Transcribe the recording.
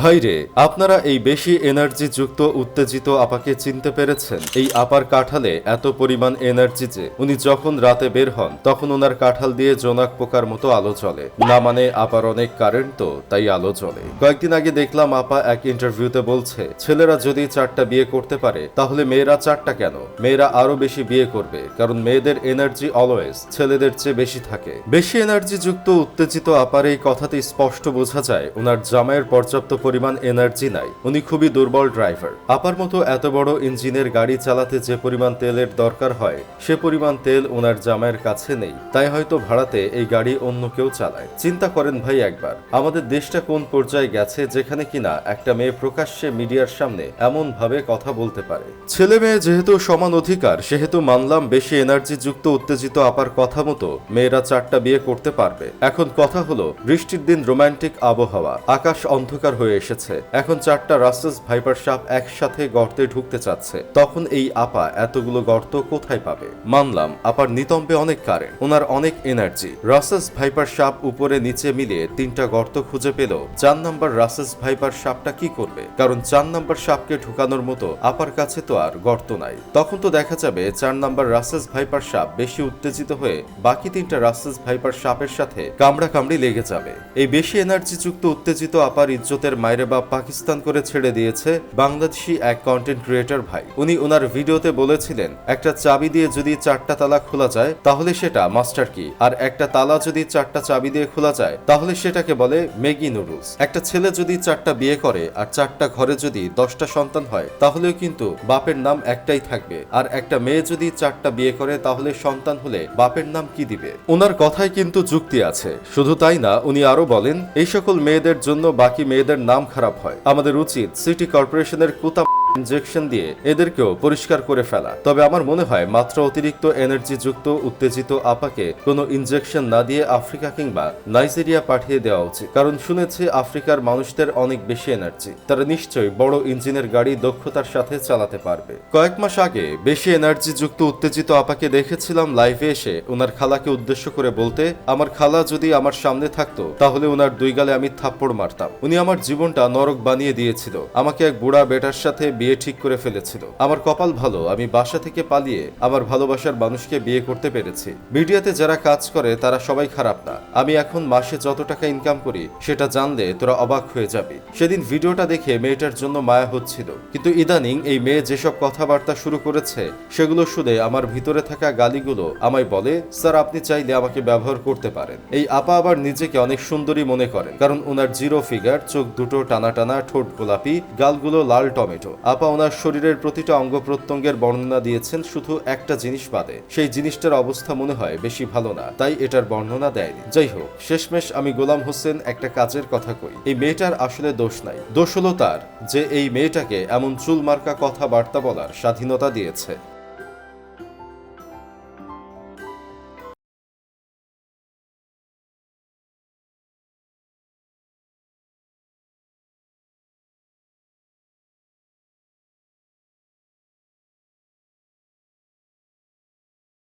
ভাইরে, আপনারা এই বেশি এনার্জি যুক্ত উত্তেজিত আপাকে চিনতে পেরেছেন? এই আপার কাঁঠালে এত পরিমাণ এনার্জি যে, উনি যখন রাতে বের হন, তখন ওনার কাঁঠাল দিয়ে জোনাক পোকার মতো আলো চলে না মানে আপার অনেক কারেন্ট তো, তাই আলো চলে কয়েকদিন আগে দেখলাম আপা এক ইন্টারভিউতে বলছে, ছেলেরা যদি চারটা বিয়ে করতে পারে, তাহলে মেয়েরা চারটা কেন? মেয়েরা আরও বেশি বিয়ে করবে, কারণ মেয়েদের এনার্জি অলওয়েজ ছেলেদের চেয়ে বেশি থাকে। বেশি এনার্জি যুক্ত উত্তেজিত আপার এই কথাতে স্পষ্ট বোঝা যায়, ওনার জামাইয়ের পর্যাপ্ত পরিমাণ এনার্জি নাই। উনি খুবই দুর্বল ড্রাইভার। আপার মতো এত বড় ইঞ্জিনের গাড়ি চালাতে যে পরিমাণ তেলের দরকার হয়, সে পরিমাণ তেল ওনার জামাইয়ের কাছে নেই। তাই হয়তো ভাড়াতে এই গাড়ি অন্য কেউ চালায়। চিন্তা করেন ভাই একবার, আমাদের দেশটা কোন পর্যায়ে গেছে, যেখানে কিনা একটা মেয়ে প্রকাশ্যে মিডিয়ার সামনে এমন ভাবে কথা বলতে পারে। ছেলে মেয়ে যেহেতু সমান অধিকার, সেহেতু মানলাম বেশি এনার্জি যুক্ত উত্তেজিত আপার কথা মতো মেয়েরা চারটা বিয়ে করতে পারবে। এখন কথা হলো, বৃষ্টির দিন রোমান্টিক আবহাওয়া, আকাশ অন্ধকার হয়ে এসেছে। এখন চারটা রাস্তাস ভাইপার সাপ একসাথে গর্তে ঢুকতে চাচ্ছে। তখন এই আপা এতগুলো গর্ত কোথায় পাবে? মানলাম, আপার নিতম্বে অনেক কারেন্ট ওনার অনেক এনার্জি রাসাস ভাইপার সাপ উপরে নিচে মিলিয়ে তিনটা গর্ত খুঁজে পেল। চার নাম্বার রাসাস ভাইপার সাপটা কি করবে? কারণ চার নাম্বার সাপকে ঢুকানোর মতো আপার কাছে তো আর গর্ত নাই। তখন তো দেখা যাবে চার নাম্বার রাসেস ভাইপার সাপ বেশি উত্তেজিত হয়ে বাকি তিনটা রাসেস ভাইপার সাপের সাথে কামড়া কামড়ি লেগে যাবে। এই বেশি এনার্জি যুক্ত উত্তেজিত আপার ইজ্জতের মায়ের বা পাকিস্তান করে ছেড়ে দিয়েছে বাংলাদেশি এক কন্টেন্ট ক্রিয়েটর ভাই। উনি ওনার ভিডিওতে বলেছিলেন, একটা চাবি দিয়ে যদি চারটা তালা খোলা যায়, তাহলে সেটা মাস্টার কি আর একটা তালা যদি চারটা চাবি দিয়ে খোলা যায়, তাহলে সেটাকে বলে ম্যাগি নুডলস একটা ছেলে যদি চারটা বিয়ে করে, আর চারটা ঘরে যদি দশটা সন্তান হয়, তাহলেও কিন্তু বাপের নাম একটাই থাকবে। আর একটা মেয়ে যদি চারটা বিয়ে করে, তাহলে সন্তান হলে বাপের নাম কি দিবে? ওনার কথায় কিন্তু যুক্তি আছে। শুধু তাই না, উনি আরও বলেন, এই সকল মেয়েদের জন্য বাকি মেয়েদের নাম খারাপ হয়। আমাদের উচিত সিটি কর্পোরেশনের কুতা ইনজেকশন দিয়ে এদেরকেও পরিষ্কার করে ফেলা। তবে আমার মনে হয় মাত্র অতিরিক্ত এনার্জি যুক্ত উত্তেজিত আপাকে কোনো ইনজেকশন না দিয়ে আফ্রিকা কিংবা নাইজেরিয়া পাঠিয়ে দেওয়া উচিত। কারণ শুনেছি আফ্রিকার মানুষদের অনেক বেশি এনার্জি। তারা নিশ্চয়ই বড় ইঞ্জিনের গাড়ি দক্ষতার সাথে চালাতে পারবে। কয়েক মাস আগে বেশি এনার্জি যুক্ত উত্তেজিত আপাকে দেখেছিলাম লাইভে এসে ওনার খালাকে উদ্দেশ্য করে বলতে, আমার খালা যদি আমার সামনে থাকতো, তাহলে ওনার দুই গালে আমি থাপ্পড় মারতাম। উনি আমার জীবনটা নরক বানিয়ে দিয়েছিল। আমাকে এক বুড়া বেটার সাথে বিয়ে ঠিক করে ফেলেছিল। আমার কপাল ভালো, আমি বাসা থেকে পালিয়ে আমার ভালোবাসার মানুষকে বিয়ে করতে পেরেছি। মিডিয়াতে যারা কাজ করে, তারা সবাই খারাপ না। আমি এখন মাসে যত টাকা ইনকাম করি, সেটা জানলে তোরা অবাক হয়ে যাবি। সেদিন ভিডিওটা দেখে মেয়েটার জন্য মায়া হচ্ছিল। কিন্তু ইদানিং এই মেয়ে যেসব কথাবার্তা শুরু করেছে, সেগুলো শুনে আমার ভিতরে থাকা গালিগুলো আমায় বলে, স্যার, আপনি চাইলে আমাকে ব্যবহার করতে পারেন। এই আপা আবার নিজেকে অনেক সুন্দরী মনে করেন, কারণ ওনার জিরো ফিগার, চোখ দুটো টানা টানা, ঠোঁট গোলাপি, গালগুলো লাল টমেটো। আপা ওনার শরীরের প্রতিটা অঙ্গ প্রত্যঙ্গের বর্ণনা দিয়েছেন, শুধু একটা জিনিস বাদে। সেই জিনিসটার অবস্থা মনে হয় বেশি ভালো না, তাই এটার বর্ণনা দেয়নি। যাই হোক, শেষমেশ আমি গোলাম হোসেন একটা কাজের কথা কই। এই মেয়েটার আসলে দোষ নাই। দোষ হলো তার, যে এই মেয়েটাকে এমন চুল মার্কা কথাবার্তা বলার স্বাধীনতা দিয়েছে।